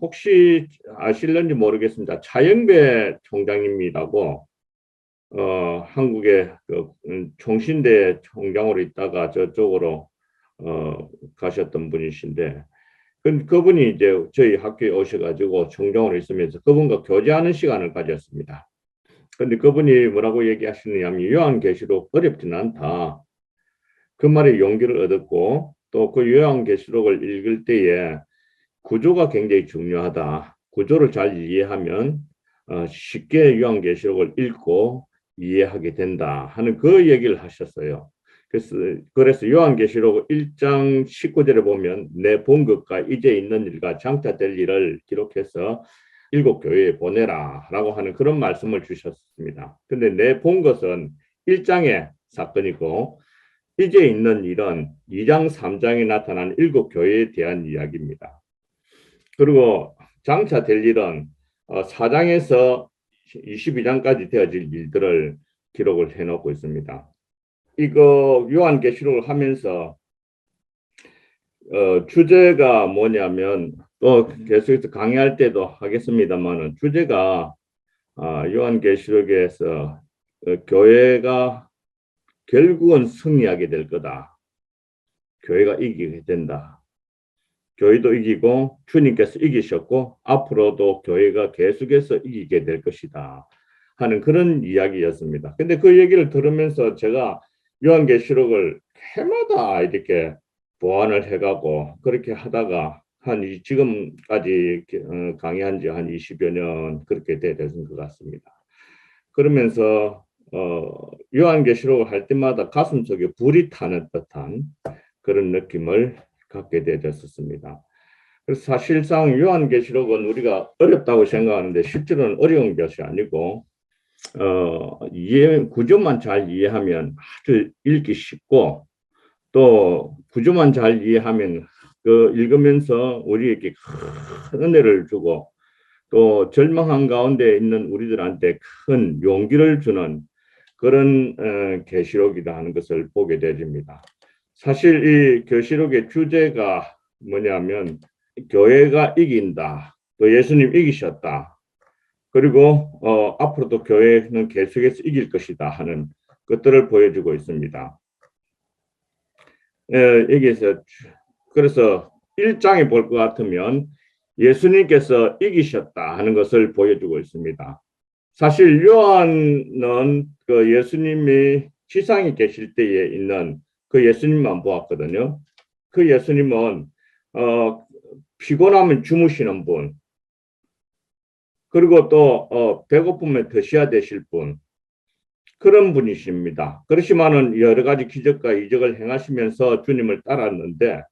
혹시 아실는지 모르겠습니다. 차영배 총장님이라고 어, 한국의 그 음, 총신대 총장으로 있다가 저쪽으로 어, 가셨던 분이신데 그, 그분이 이제 저희 학교에 오셔가지고 총장으로 있으면서 그분과 교제하는 시간을 가졌습니다. 근데 그분이 뭐라고 얘기하시느냐면 요한계시록 어렵지는 않다. 그 말에 용기를 얻었고 또 그 요한계시록을 읽을 때에 구조가 굉장히 중요하다. 구조를 잘 이해하면 어, 쉽게 요한계시록을 읽고 이해하게 된다 하는 그 얘기를 하셨어요. 그래서 그래서 요한계시록 1장 19절에 보면 내 본 것과 이제 있는 일과 장차 될 일을 기록해서 일곱 교회에 보내라 라고 하는 그런 말씀을 주셨습니다. 근데 내 본 것은 1장의 사건이고 이제 있는 일은 2장 3장에 나타난 일곱 교회에 대한 이야기입니다. 그리고 장차 될 일은 4장에서 22장까지 되어질 일들을 기록을 해놓고 있습니다. 이거 요한계시록을 하면서 어, 주제가 뭐냐면 또 계속해서 강의할 때도 하겠습니다만은 주제가 아, 요한계시록에서 어, 교회가 결국은 승리하게 될 거다. 교회가 이기게 된다. 교회도 이기고 주님께서 이기셨고 앞으로도 교회가 계속해서 이기게 될 것이다 하는 그런 이야기였습니다. 근데 그 얘기를 들으면서 제가 요한계시록을 해마다 이렇게 보완을 해가고 그렇게 하다가 한 이, 지금까지 어, 강의한 지 한 20여 년 그렇게 되는 것 같습니다. 그러면서 어, 요한계시록을 할 때마다 가슴속에 불이 타는 듯한 그런 느낌을 갖게 되었었습니다. 그래서 사실상 요한계시록은 우리가 어렵다고 생각하는데 실제로는 어려운 것이 아니고 어, 이해 구조만 잘 이해하면 아주 읽기 쉽고 또 구조만 잘 이해하면 그 읽으면서 우리에게 큰 은혜를 주고 또 절망한 가운데 있는 우리들한테 큰 용기를 주는 그런 어, 계시록이다 하는 것을 보게 되집니다. 사실 이 계시록의 주제가 뭐냐면 교회가 이긴다. 또 예수님 이기셨다. 그리고 어, 앞으로도 교회는 계속해서 이길 것이다 하는 것들을 보여주고 있습니다. 에, 여기서 그래서 1장에 볼 것 같으면 예수님께서 이기셨다 하는 것을 보여주고 있습니다. 사실 요한은 그 예수님이 지상에 계실 때에 있는 그 예수님만 보았거든요. 그 예수님은 어, 피곤하면 주무시는 분, 그리고 또 어, 배고프면 드셔야 되실 분 그런 분이십니다. 그렇지만은 여러 가지 기적과 이적을 행하시면서 주님을 따랐는데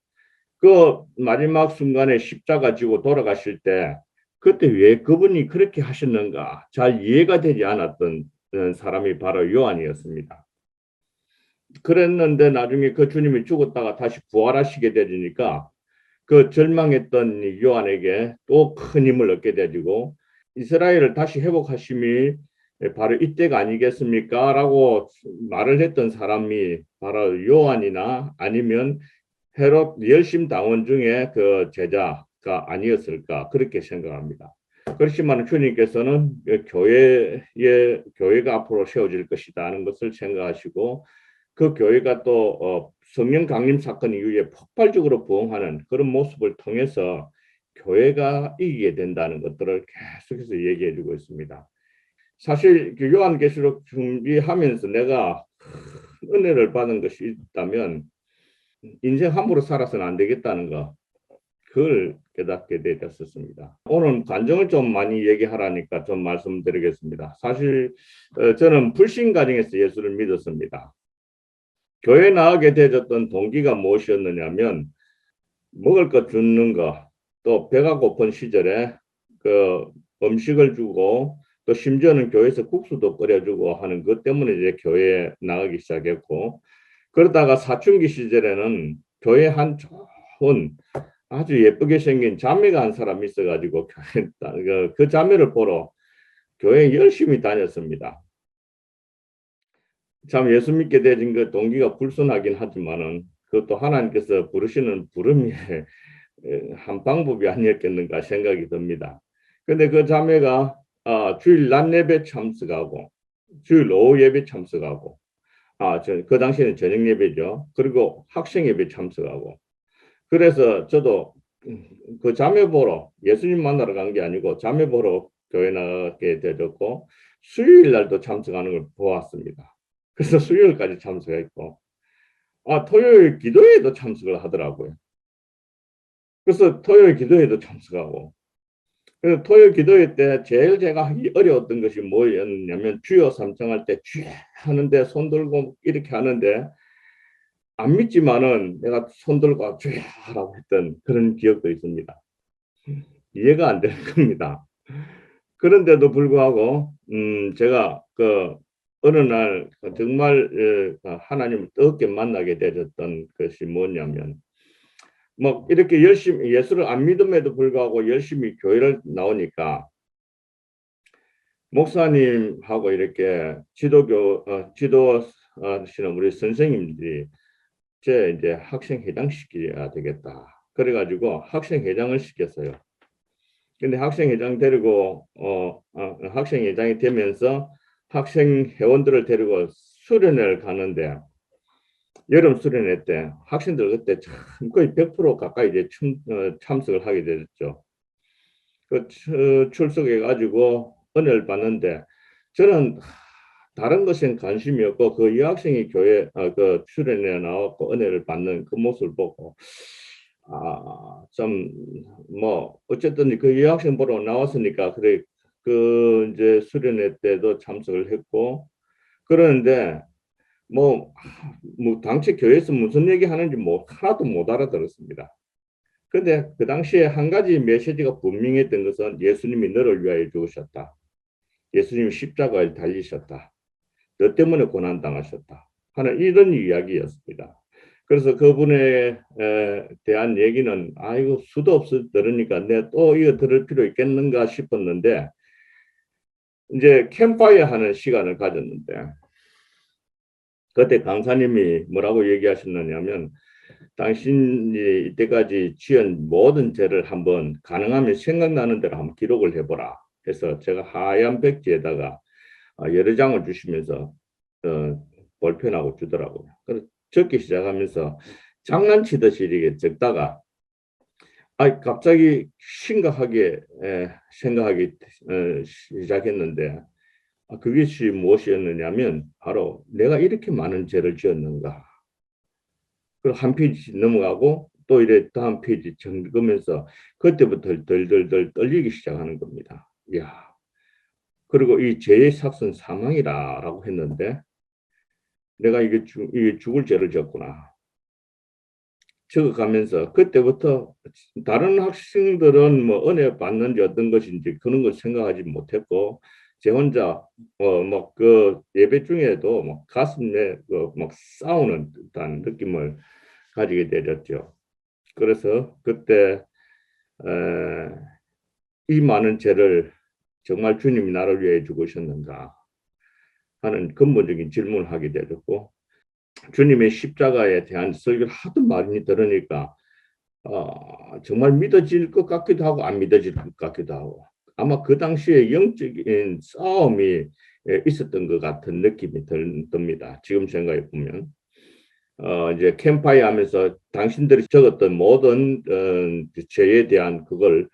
그 마지막 순간에 십자가 지고 돌아가실 때 그때 왜 그분이 그렇게 하셨는가 잘 이해가 되지 않았던 사람이 바로 요한이었습니다. 그랬는데 나중에 그 주님이 죽었다가 다시 부활하시게 되니까 그 절망했던 요한에게 또 큰 힘을 얻게 되고 이스라엘을 다시 회복하심이 바로 이때가 아니겠습니까? 라고 말을 했던 사람이 바로 요한이나 아니면 헤롯 열심 당원 중에 그 제자가 아니었을까 그렇게 생각합니다. 그렇지만 주님께서는 교회의 교회가 앞으로 세워질 것이다는 것을 생각하시고 그 교회가 또 어, 성령 강림 사건 이후에 폭발적으로 부흥하는 그런 모습을 통해서 교회가 이기게 된다는 것들을 계속해서 얘기해 주고 있습니다. 사실 그 요한계시록 준비하면서 내가 은혜를 받은 것이 있다면 인생 함부로 살아서는 안 되겠다는 거 그걸 깨닫게 되었었습니다. 오늘 간정을 좀 많이 얘기하라니까 좀 말씀드리겠습니다. 사실 어, 저는 불신 가정에서 예수를 믿었습니다. 교회 나가게 되었던 동기가 무엇이었느냐면 먹을 것 주는 거, 또 배가 고픈 시절에 그 음식을 주고 또 심지어는 교회에서 국수도 끓여주고 하는 것 때문에 이제 교회에 나가기 시작했고 그러다가 사춘기 시절에는 교회 한 좋은 아주 예쁘게 생긴 자매가 한 사람 있어가지고 그, 그 자매를 보러 교회 열심히 다녔습니다. 참 예수 믿게 되진 그 동기가 불순하긴 하지만은 그것도 하나님께서 부르시는 부름에 에, 한 방법이 아니었겠는가 생각이 듭니다. 근데 그 자매가 아, 주일 낮 예배 참석하고 주일 오후 예배 참석하고 아, 저, 그 당시에는 저녁 예배죠. 그리고 학생 예배 참석하고 그래서 저도 음, 그 자매 보러 예수님 만나러 간 게 아니고 자매 보러 교회 나가게 되었고 수요일 날도 참석하는 걸 보았습니다. 그래서 수요일까지 참석했고 아 토요일 기도회도 참석을 하더라고요. 그래서 토요일 기도회도 참석하고 그래서 토요일 기도회 때 제일 제가 하기 어려웠던 것이 뭐였냐면 주여 삼창할 때 주여 하는데 손 들고 이렇게 하는데 안 믿지만은 내가 손 들고 주야라고 했던 그런 기억도 있습니다. 이해가 안 되는 겁니다. 그런데도 불구하고 음 제가 그 어느 날 정말 어, 하나님을 뜨겁게 만나게 되었던 것이 뭐냐면 뭐 이렇게 열심히 예수를 안 믿음에도 불구하고 열심히 교회를 나오니까 목사님하고 이렇게 지도교 어, 지도하시는 우리 선생님들이 제 이제 학생 회장 시켜야 되겠다. 그래가지고 학생 회장을 시켰어요. 근데 학생 회장 데리고 어, 어 학생 회장이 되면서 학생 회원들을 데리고 수련회를 가는데 여름 수련회 때 학생들 그때 참 거의 100% 가까이 이제 참, 어, 참석을 하게 됐죠. 그 출석해 가지고 은혜를 받는데 저는 다른 것엔 관심이 없고 그 여학생이 교회 어, 그 수련회에 나왔고 은혜를 받는 그 모습을 보고 아 좀 뭐 어쨌든 그 여학생 보러 나왔으니까 그래 그 이제 수련회 때도 참석을 했고 그러는데 뭐, 뭐 당시 교회에서 무슨 얘기 하는지 뭐 하나도 못 알아들었습니다. 근데 그 당시에 한 가지 메시지가 분명했던 것은 예수님이 너를 위하여 죽으셨다. 예수님이 십자가에 달리셨다. 너 때문에 고난 당하셨다. 하는 이런 이야기였습니다. 그래서 그분에 대한 얘기는 아이고 수도 없어 들으니까 내가 또 이거 들을 필요 있겠는가 싶었는데 이제 캠파이어 하는 시간을 가졌는데 그때 강사님이 뭐라고 얘기하셨느냐면 당신이 이때까지 지은 모든 죄를 한번 가능하면 생각나는 대로 한번 기록을 해보라. 해서 제가 하얀 백지에다가 어, 여러 장을 주시면서 어, 볼펜하고 주더라고요. 그래서 적기 시작하면서 장난치듯이 이렇게 적다가 아 갑자기 심각하게 에, 생각하기 에, 시작했는데 아, 그것이 무엇이었느냐면 바로 내가 이렇게 많은 죄를 지었는가. 그리고 한 페이지 넘어가고 또 이래 다음 페이지 적으면서 그때부터 덜덜덜 떨리기 시작하는 겁니다. 야 그리고 이 죄의 삭은 사망이라라고 했는데 내가 이게, 죽, 이게 죽을 죄를 지었구나. 적어가면서 그때부터 다른 학생들은 뭐 은혜 받는지 어떤 것인지 그런 걸 생각하지 못했고 제 혼자 어막그 예배 중에도 막 가슴에 그막 싸우는 듯한 느낌을 가지게 되었죠. 그래서 그때 에, 이 많은 죄를 정말 주님이 나를 위해 죽으셨는가 하는 근본적인 질문을 하게 되었고 주님의 십자가에 대한 설교를 하도 많이 들으니까 어, 정말 믿어질 것 같기도 하고 안 믿어질 것 같기도 하고 아마 그 당시에 영적인 싸움이 있었던 것 같은 느낌이 듭니다. 지금 생각해 보면 어, 이제 캠파이 하면서 당신들이 적었던 모든 어, 죄에 대한 그걸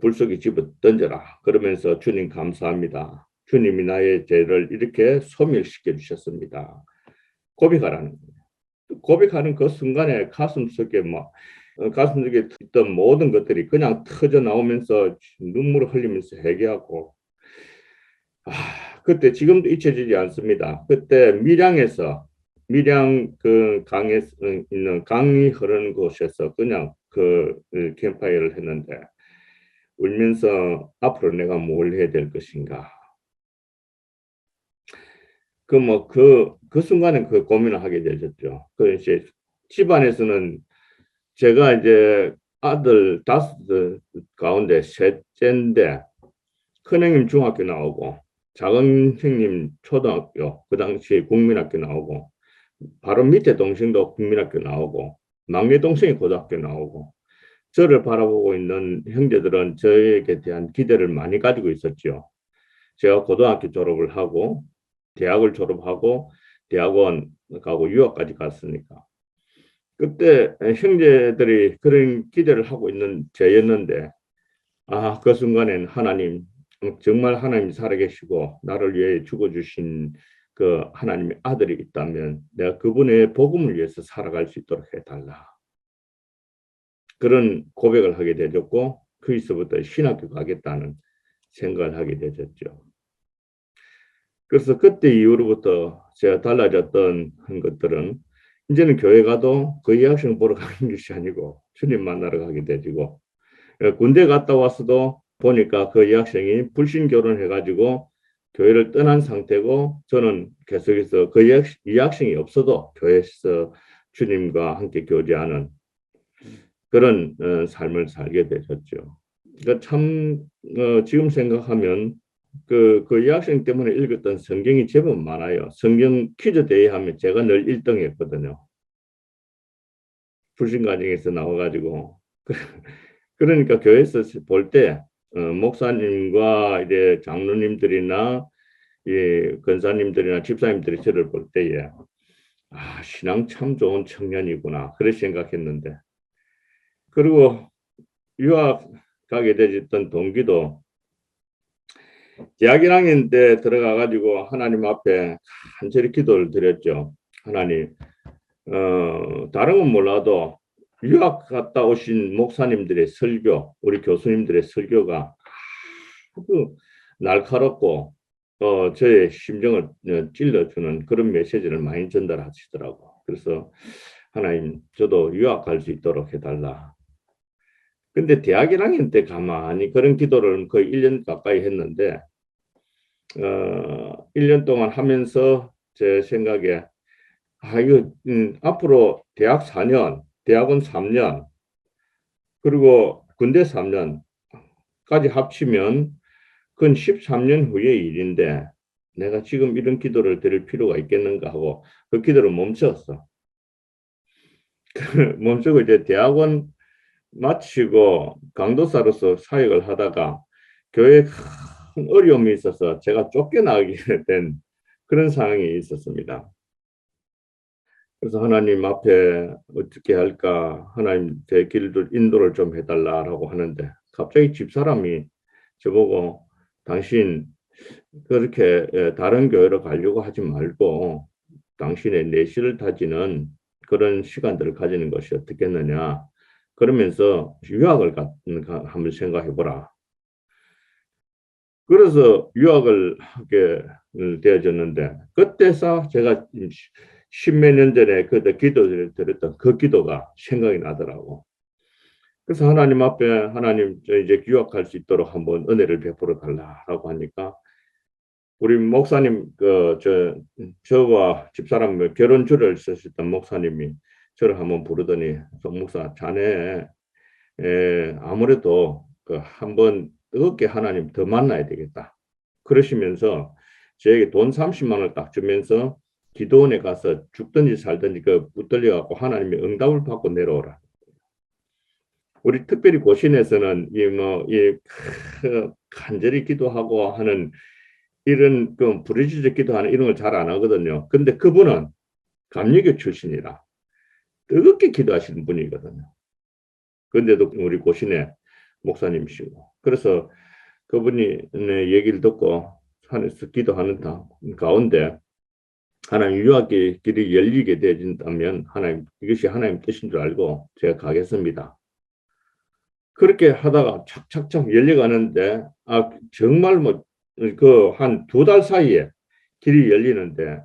불 속에 집어 던져라. 그러면서 주님 감사합니다. 주님이 나의 죄를 이렇게 소멸시켜 주셨습니다. 고백하라는 거예요. 고백하는 그 순간에 가슴 속에 막 어, 가슴 속에 있던 모든 것들이 그냥 터져 나오면서 눈물을 흘리면서 회개하고 아, 그때 지금도 잊혀지지 않습니다. 그때 밀양에서 밀양 그 강에 있는 강이 흐르는 곳에서 그냥 그 캠파이어를 했는데 울면서 앞으로 내가 뭘 해야 될 것인가. 그 뭐그그 순간에 그 고민을 하게 되셨죠. 그 이제 집안에서는 제가 이제 아들 다섯 가운데 셋째인데 큰 형님 중학교 나오고 작은 형님 초등학교 그 당시 국민학교 나오고 바로 밑에 동생도 국민학교 나오고 막내 동생이 고등학교 나오고 저를 바라보고 있는 형제들은 저에게 대한 기대를 많이 가지고 있었죠. 제가 고등학교 졸업을 하고 대학을 졸업하고 대학원 가고 유학까지 갔으니까 그때 형제들이 그런 기대를 하고 있는 저였는데 아 그 순간엔 하나님 정말 하나님 살아계시고 나를 위해 죽어주신 그 하나님의 아들이 있다면 내가 그분의 복음을 위해서 살아갈 수 있도록 해달라. 그런 고백을 하게 되졌고 그리스부터 신학교 가겠다는 생각을 하게 되졌죠. 그래서 그때 이후로부터 제가 달라졌던 한 것들은 이제는 교회 가도 그 이학생 보러 가는 것이 아니고 주님 만나러 가게 되지고 군대 갔다 왔어도 보니까 그 이학생이 불신 결혼해가지고 교회를 떠난 상태고 저는 계속해서 그 이학생이 없어도 교회에서 주님과 함께 교제하는 그런 어, 삶을 살게 되셨죠. 그러니까 참 어, 지금 생각하면 그, 그 여학생 때문에 읽었던 성경이 제법 많아요. 성경 퀴즈 대회 하면 제가 늘 1등 했거든요. 불신가정에서 나와가지고. 그러니까 교회에서 볼 때, 어, 목사님과 이제 장로님들이나, 예, 권사님들이나 집사님들이 저를 볼 때에, 아, 신앙 참 좋은 청년이구나. 그렇게 생각했는데. 그리고 유학 가게 되었던 동기도 대학 1학년 때 들어가 가지고 하나님 앞에 간절히 기도를 드렸죠. 하나님, 어, 다른 건 몰라도 유학 갔다 오신 목사님들의 설교, 우리 교수님들의 설교가 아주 날카롭고 어, 저의 심정을 어, 찔러주는 그런 메시지를 많이 전달하시더라고. 그래서 하나님, 저도 유학 갈 수 있도록 해달라. 근데 대학 1학년 때 가만히 그런 기도를 거의 1년 가까이 했는데 어, 1년 동안 하면서 제 생각에 아 이거 음, 앞으로 대학 4년, 대학원 3년 그리고 군대 3년까지 합치면 그건 13년 후의 일인데 내가 지금 이런 기도를 드릴 필요가 있겠는가 하고 그 기도를 멈췄어. 멈추고 이제 대학원 마치고 강도사로서 사역을 하다가 교회에 큰 어려움이 있어서 제가 쫓겨나게 된 그런 상황이 있었습니다. 그래서 하나님 앞에 어떻게 할까 하나님 제 길도 인도를 좀 해달라라고 하는데 갑자기 집사람이 저보고 당신 그렇게 에, 다른 교회로 가려고 하지 말고 당신의 내실을 다지는 그런 시간들을 가지는 것이 어떻겠느냐 그러면서 유학을 가, 가- 한번 생각해 보라. 그래서 유학을 하게 되어졌는데 그때서 제가 십몇 년 전에 그때 기도를 드렸던 그 기도가 생각이 나더라고. 그래서 하나님 앞에 하나님 저 이제 유학할 수 있도록 한번 은혜를 베풀어 달라라고 하니까 우리 목사님 그 저 저와 집사람 결혼주를 쓰셨던 목사님이 저를 한번 부르더니 송 목사 자네 에, 아무래도 그 한번 뜨겁게 하나님 더 만나야 되겠다. 그러시면서 저에게 돈 30만 원을 딱 주면서 기도원에 가서 죽든지 살든지 그 붙들려 갖고 하나님의 응답을 받고 내려오라. 우리 특별히 고신에서는 이 뭐이 간절히 기도하고 하는 이런 그 부르짖어 기도하는 이런 걸 잘 안 하거든요. 근데 그분은 감리교 출신이라 뜨겁게 기도하시는 분이거든요. 그런데도 우리 고신의 목사님이시고 그래서 그분이 내 얘기를 듣고 산에서 기도하는 다- 가운데 하나님 유학의 길이 열리게 되어진다면 하나님 이것이 하나님 뜻인 줄 알고 제가 가겠습니다. 그렇게 하다가 착착착 열려가는데 아 정말 뭐 그 한 두 달 사이에 길이 열리는데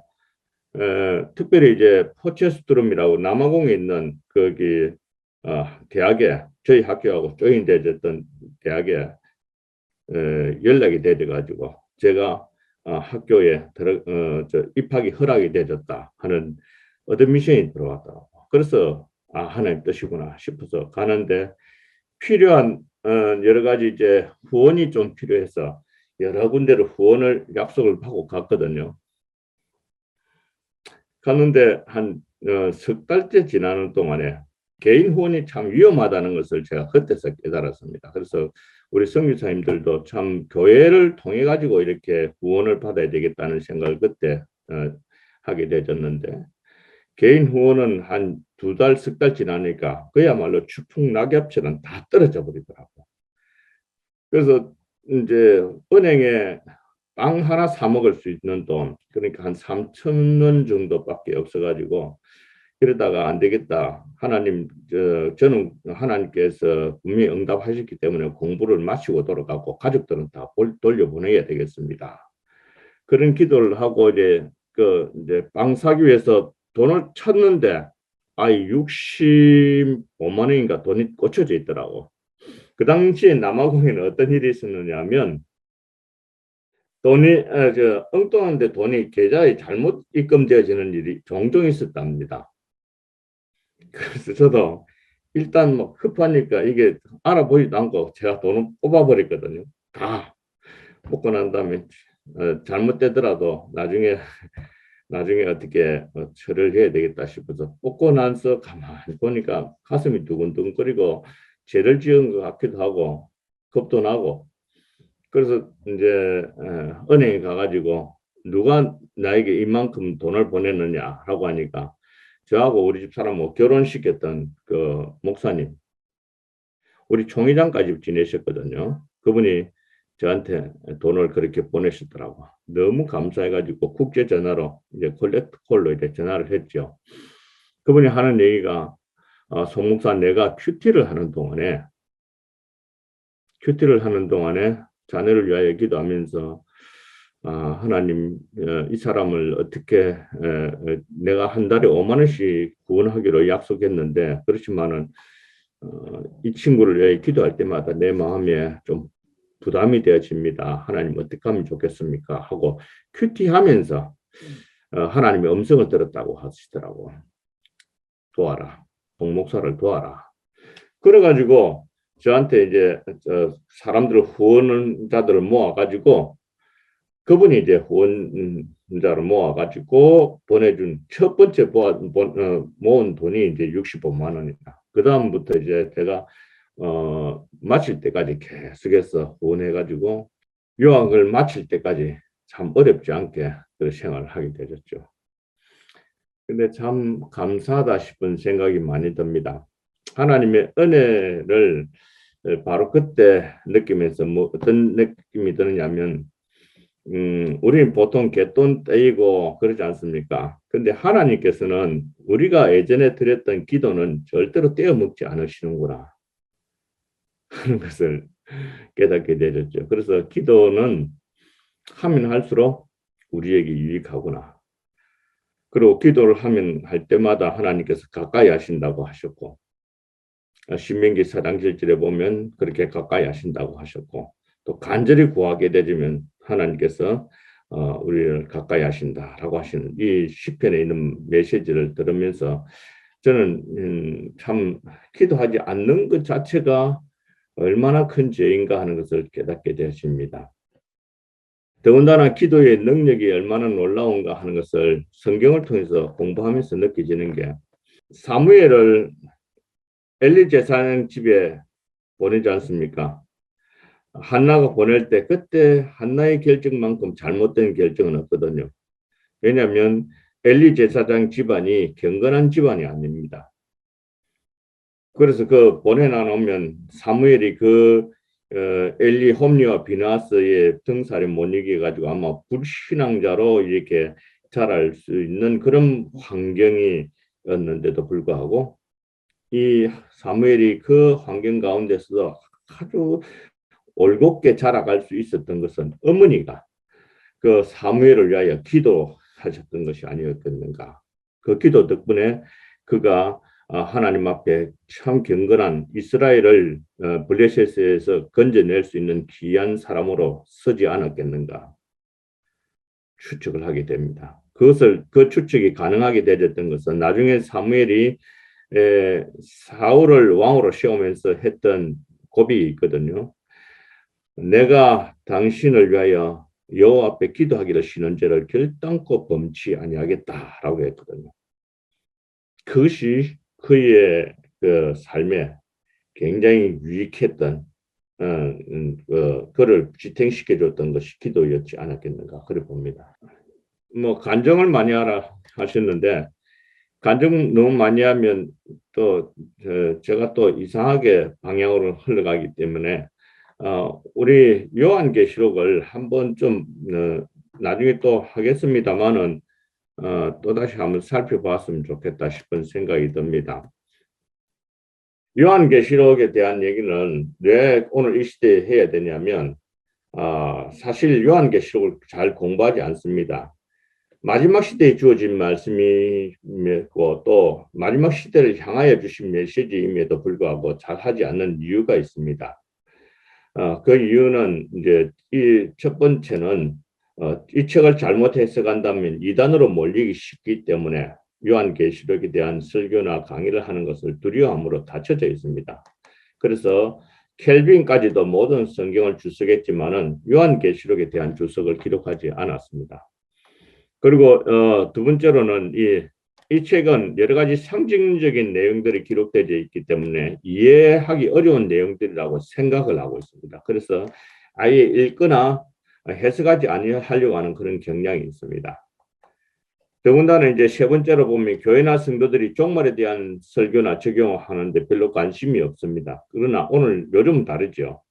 에, 특별히 이제 포체스트룸이라고 남아공에 있는 거기 어, 대학에 저희 학교하고 조인되었던 대학에 에, 연락이 되어가지고 제가 어, 학교에 들어, 어, 저 입학이 허락이 되졌다 하는 어드미션이 들어왔더라고. 그래서 아 하나님 뜻이구나 싶어서 가는데 필요한 어, 여러 가지 이제 후원이 좀 필요해서 여러 군데로 후원을 약속을 하고 갔거든요. 갔는데 한 어, 석 달째 지나는 동안에 개인 후원이 참 위험하다는 것을 제가 그때서 깨달았습니다. 그래서 우리 성교사님들도 참 교회를 통해 가지고 이렇게 후원을 받아야 되겠다는 생각을 그때 어, 하게 되었는데 개인 후원은 한 두 달, 석 달 지나니까 그야말로 추풍 낙엽처럼 다 떨어져 버리더라고. 그래서 이제 은행에 빵 하나 사 먹을 수 있는 돈, 그러니까 한 3천 원 정도밖에 없어가지고 그러다가 안 되겠다. 하나님, 저, 저는 하나님께서 분명히 응답하셨기 때문에 공부를 마치고 돌아가고 가족들은 다 돌려보내야 되겠습니다. 그런 기도를 하고 이제 그 이제 빵 사기 위해서 돈을 찾는데 아이 65만 원인가 돈이 꽂혀져 있더라고. 그 당시에 남아공에는 어떤 일이 있었느냐면 돈이 아, 저 엉뚱한데 돈이 계좌에 잘못 입금되어지는 일이 종종 있었답니다. 그래서 저도 일단 뭐 급하니까 이게 알아보지도 않고 제가 돈을 뽑아버렸거든요. 다 뽑고 난 다음에 어, 잘못되더라도 나중에 나중에 어떻게 어, 처리를 해야 되겠다 싶어서 뽑고 나서 가만히 보니까 가슴이 두근두근거리고 죄를 지은 것 같기도 하고 겁도 나고 그래서 이제 어, 은행에 가가지고 누가 나에게 이만큼 돈을 보냈느냐라고 하니까 저하고 우리 집 사람 뭐 결혼시켰던 그 목사님 우리 총회장까지 지내셨거든요. 그분이 저한테 돈을 그렇게 보내셨더라고. 너무 감사해가지고 국제 전화로 이제 콜렉트 콜로 이제 전화를 했죠. 그분이 하는 얘기가 어, 송 목사 내가 큐티를 하는 동안에 큐티를 하는 동안에 자녀를 위하여 기도하면서 아, 하나님 어, 이 사람을 어떻게 에, 내가 한 달에 5만 원씩 구원하기로 약속했는데 그렇지만은 어, 이 친구를 위해 기도할 때마다 내 마음에 좀 부담이 되어집니다. 하나님 어떻게 하면 좋겠습니까? 하고 큐티하면서 어, 하나님의 음성을 들었다고 하시더라고. 도와라. 동목사를 도와라. 그래가지고 저한테 이제 사람들 후원자들을 모아가지고 그분이 이제 후원자를 모아가지고 보내준 첫 번째 어, 모은 돈이 이제 65만 원이다. 그 다음부터 이제 제가 어, 마칠 때까지 계속해서 후원해가지고 유학을 마칠 때까지 참 어렵지 않게 그 생활을 하게 되었죠. 근데 참 감사하다 싶은 생각이 많이 듭니다. 하나님의 은혜를 바로 그때 느끼면서 뭐 어떤 느낌이 드느냐면 음, 우리는 보통 개돈 떼이고 그러지 않습니까? 근데 하나님께서는 우리가 예전에 드렸던 기도는 절대로 떼어 먹지 않으시는구나 하는 것을 깨닫게 되셨죠. 그래서 기도는 하면 할수록 우리에게 유익하구나. 그리고 기도를 하면 할 때마다 하나님께서 가까이 하신다고 하셨고 신명기 사장 7절에 보면 그렇게 가까이 하신다고 하셨고 또 간절히 구하게 되면 하나님께서 어, 우리를 가까이 하신다라고 하시는 이 시편에 있는 메시지를 들으면서 저는 음, 참 기도하지 않는 것 자체가 얼마나 큰 죄인가 하는 것을 깨닫게 되었습니다. 더군다나 기도의 능력이 얼마나 놀라운가 하는 것을 성경을 통해서 공부하면서 느껴지는 게 사무엘을 엘리 제사장 집에 보내지 않습니까? 한나가 보낼 때 그때 한나의 결정만큼 잘못된 결정은 없거든요. 왜냐하면 엘리 제사장 집안이 경건한 집안이 아닙니다. 그래서 그 보내나 놓으면 사무엘이 그 어, 엘리 홈리와 비나스의 등살에 못 이겨 가지고 아마 불신앙자로 이렇게 자랄 수 있는 그런 환경이었는데도 불구하고 이 사무엘이 그 환경 가운데서도 아주 올곧게 자라갈 수 있었던 것은 어머니가 그 사무엘을 위하여 기도하셨던 것이 아니었겠는가. 그 기도 덕분에 그가 아, 하나님 앞에 참 경건한 이스라엘을 어, 블레셋에서 건져낼 수 있는 귀한 사람으로 서지 않았겠는가 추측을 하게 됩니다. 그것을 그 추측이 가능하게 되었던 것은 나중에 사무엘이 사울을 왕으로 세우면서 했던 고비 있거든요. 내가 당신을 위하여 여호와 앞에 기도하기를 쉬는 죄를 결단코 범치 아니하겠다라고 했거든요. 그것이 그의 그 삶에 굉장히 유익했던 어, 음, 그, 그를 지탱시켜 줬던 것이 기도였지 않았겠는가 그래 봅니다. 뭐 간정을 많이 하라 하셨는데 간정 너무 많이 하면 또 저, 제가 또 이상하게 방향으로 흘러가기 때문에 어, 우리 요한계시록을 한번 좀 어, 나중에 또 하겠습니다만은 어, 또 다시 한번 살펴봤으면 좋겠다 싶은 생각이 듭니다. 요한계시록에 대한 얘기는 왜 오늘 이 시대에 해야 되냐면 어, 사실 요한계시록을 잘 공부하지 않습니다. 마지막 시대에 주어진 말씀이고 또 마지막 시대를 향하여 주신 메시지임에도 불구하고 잘 하지 않는 이유가 있습니다. 어, 그 이유는 이제 이 첫 번째는 어, 이 책을 잘못 해석한다면 이단으로 몰리기 쉽기 때문에 요한계시록에 대한 설교나 강의를 하는 것을 두려움으로 닫혀져 있습니다. 그래서 켈빈까지도 모든 성경을 주석했지만은 요한계시록에 대한 주석을 기록하지 않았습니다. 그리고 어, 두 번째로는 이, 이 책은 여러 가지 상징적인 내용들이 기록되어 있기 때문에 이해하기 어려운 내용들이라고 생각을 하고 있습니다. 그래서 아예 읽거나 해석하지 아니하려고 하는 그런 경향이 있습니다. 더군다나 이제 세 번째로 보면 교회나 성도들이 종말에 대한 설교나 적용하는데 별로 관심이 없습니다. 그러나 오늘 요즘 다르죠.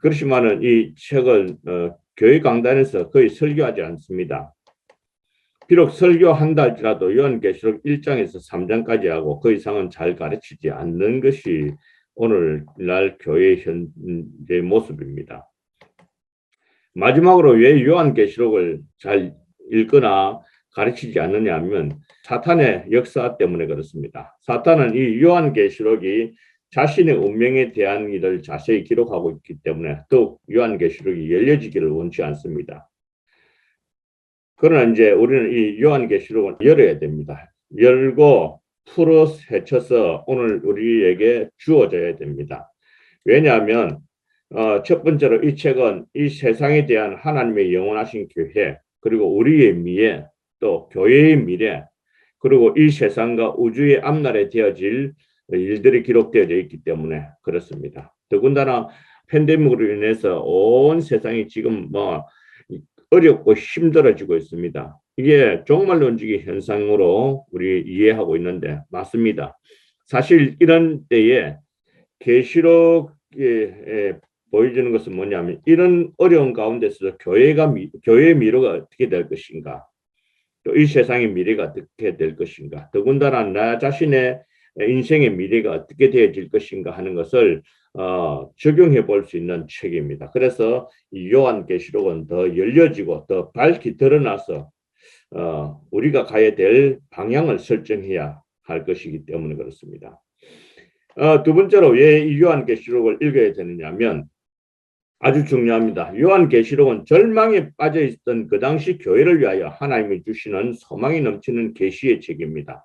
그렇지만은 이 책을 어, 교회 강단에서 거의 설교하지 않습니다. 비록 설교한다 할지라도 요한계시록 1장에서 3장까지 하고 그 이상은 잘 가르치지 않는 것이 오늘날 교회 현재 모습입니다. 마지막으로 왜 요한계시록을 잘 읽거나 가르치지 않느냐 하면 사탄의 역사 때문에 그렇습니다. 사탄은 이 요한계시록이 자신의 운명에 대한 일을 자세히 기록하고 있기 때문에 더욱 요한계시록이 열려지기를 원치 않습니다. 그러나 이제 우리는 이 요한계시록을 열어야 됩니다. 열고 풀어 헤쳐서 오늘 우리에게 주어져야 됩니다. 왜냐하면 어, 첫 번째로 이 책은 이 세상에 대한 하나님의 영원하신 교회 그리고 우리의 미래 또 교회의 미래 그리고 이 세상과 우주의 앞날에 되어질 일들이 기록되어 있기 때문에 그렇습니다. 더군다나 팬데믹으로 인해서 온 세상이 지금 뭐 어렵고 힘들어지고 있습니다. 이게 종말론적인 현상으로 우리 이해하고 있는데 맞습니다. 사실 이런 때에 계시록에 보여주는 것은 뭐냐면 이런 어려운 가운데서 교회가 미, 교회의 미래가 어떻게 될 것인가 또 이 세상의 미래가 어떻게 될 것인가 더군다나 나 자신의 인생의 미래가 어떻게 되어질 것인가 하는 것을 어, 적용해 볼 수 있는 책입니다. 그래서 이 요한계시록은 더 열려지고 더 밝히 드러나서 어, 우리가 가야 될 방향을 설정해야 할 것이기 때문에 그렇습니다. 어, 두 번째로 왜 이 요한계시록을 읽어야 되느냐면 아주 중요합니다. 요한계시록은 절망에 빠져 있던 그 당시 교회를 위하여 하나님이 주시는 소망이 넘치는 계시의 책입니다.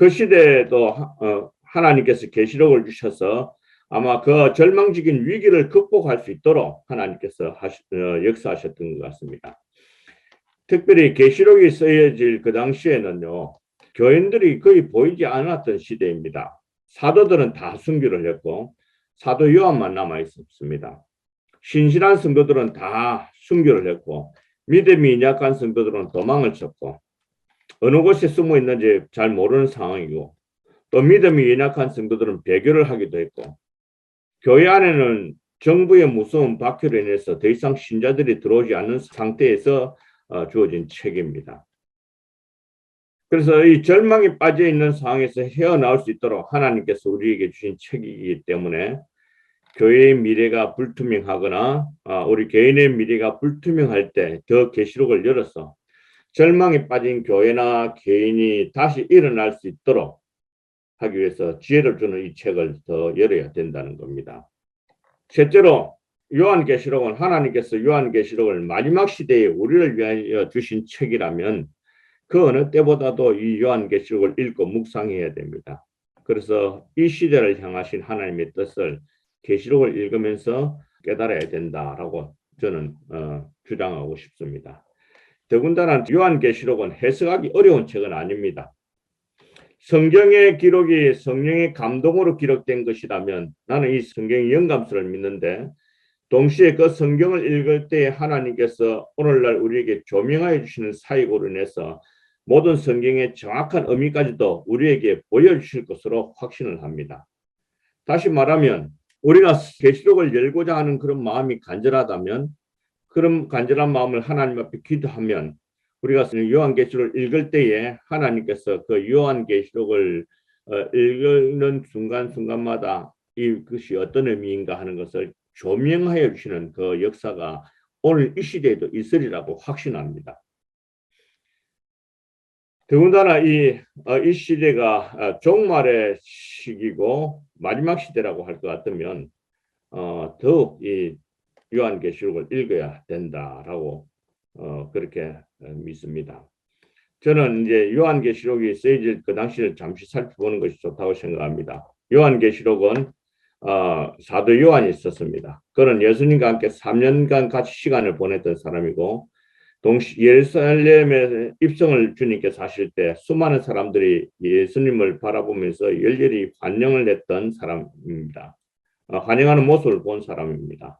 그 시대에도 어, 하나님께서 계시록을 주셔서 아마 그 절망적인 위기를 극복할 수 있도록 하나님께서 하시, 어, 역사하셨던 것 같습니다. 특별히 계시록이 쓰여질 그 당시에는요, 교인들이 거의 보이지 않았던 시대입니다. 사도들은 다 순교를 했고 사도 요한만 남아 있었습니다. 신실한 성도들은 다 순교를 했고 믿음이 약한 성도들은 도망을 쳤고 어느 곳에 숨어 있는지 잘 모르는 상황이고 또 믿음이 연약한 성도들은 배교를 하기도 했고 교회 안에는 정부의 무서운 박해로 인해서 더 이상 신자들이 들어오지 않는 상태에서 어, 주어진 책입니다. 그래서 이 절망에 빠져 있는 상황에서 헤어나올 수 있도록 하나님께서 우리에게 주신 책이기 때문에 교회의 미래가 불투명하거나 아, 우리 개인의 미래가 불투명할 때 더 계시록을 열어서 절망에 빠진 교회나 개인이 다시 일어날 수 있도록 하기 위해서 지혜를 주는 이 책을 더 열어야 된다는 겁니다. 셋째로 요한계시록은 하나님께서 요한계시록을 마지막 시대에 우리를 위하여 주신 책이라면 그 어느 때보다도 이 요한계시록을 읽고 묵상해야 됩니다. 그래서 이 시대를 향하신 하나님의 뜻을 계시록을 읽으면서 깨달아야 된다라고 저는 어, 주장하고 싶습니다. 더군다나 요한계시록은 해석하기 어려운 책은 아닙니다. 성경의 기록이 성령의 감동으로 기록된 것이라면 나는 이 성경의 영감수를 믿는데 동시에 그 성경을 읽을 때 하나님께서 오늘날 우리에게 조명하여 주시는 사역으로 인해서 모든 성경의 정확한 의미까지도 우리에게 보여주실 것으로 확신을 합니다. 다시 말하면 우리가 계시록을 열고자 하는 그런 마음이 간절하다면 그런 간절한 마음을 하나님 앞에 기도하면 우리가 요한계시록을 읽을 때에 하나님께서 그 요한계시록을 어, 읽는 순간순간마다 이것이 어떤 의미인가 하는 것을 조명하여 주시는 그 역사가 오늘 이 시대에도 있으리라고 확신합니다. 더군다나 이, 어, 이 시대가 어, 종말의 시기고 마지막 시대라고 할 것 같으면 어, 더욱 이 요한계시록을 읽어야 된다라고 어, 그렇게 믿습니다. 저는 이제 요한계시록이 쓰여질 그 당시를 잠시 살펴보는 것이 좋다고 생각합니다. 요한계시록은 어, 사도 요한이 있었습니다. 그는 예수님과 함께 3년간 같이 시간을 보냈던 사람이고 동시 예루살렘에 입성을 주님께서 하실 때 수많은 사람들이 예수님을 바라보면서 열렬히 환영을 했던 사람입니다. 어, 환영하는 모습을 본 사람입니다.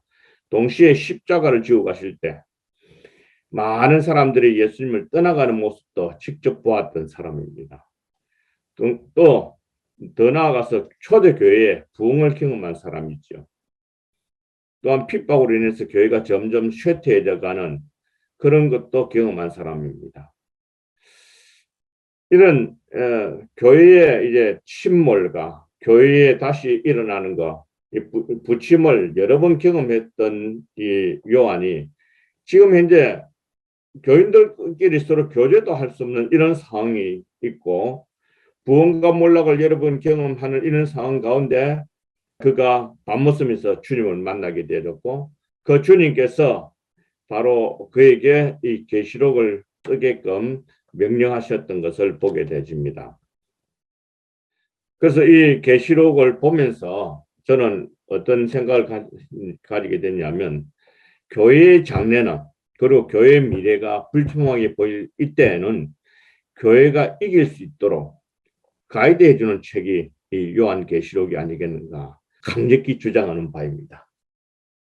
동시에 십자가를 지고 가실 때 많은 사람들이 예수님을 떠나가는 모습도 직접 보았던 사람입니다. 또 더 나아가서 초대교회에 부흥을 경험한 사람이죠. 또한 핍박으로 인해서 교회가 점점 쇠퇴해져 가는 그런 것도 경험한 사람입니다. 이런 어, 교회의 이제 침몰과 교회에 다시 일어나는 거, 이 부, 부침을 여러 번 경험했던 이 요한이 지금 현재 교인들끼리 서로 교제도 할 수 없는 이런 상황이 있고 부흥과 몰락을 여러 번 경험하는 이런 상황 가운데 그가 밥 먹으면서 주님을 만나게 되었고 그 주님께서 바로 그에게 이 계시록을 쓰게끔 명령하셨던 것을 보게 되집니다. 그래서 이 계시록을 보면서 저는 어떤 생각을 가, 가지게 됐냐면 교회의 장래는 그리고 교회의 미래가 불투명하게 보일 이때에는 교회가 이길 수 있도록 가이드해 주는 책이 이 요한계시록이 아니겠는가 강력히 주장하는 바입니다.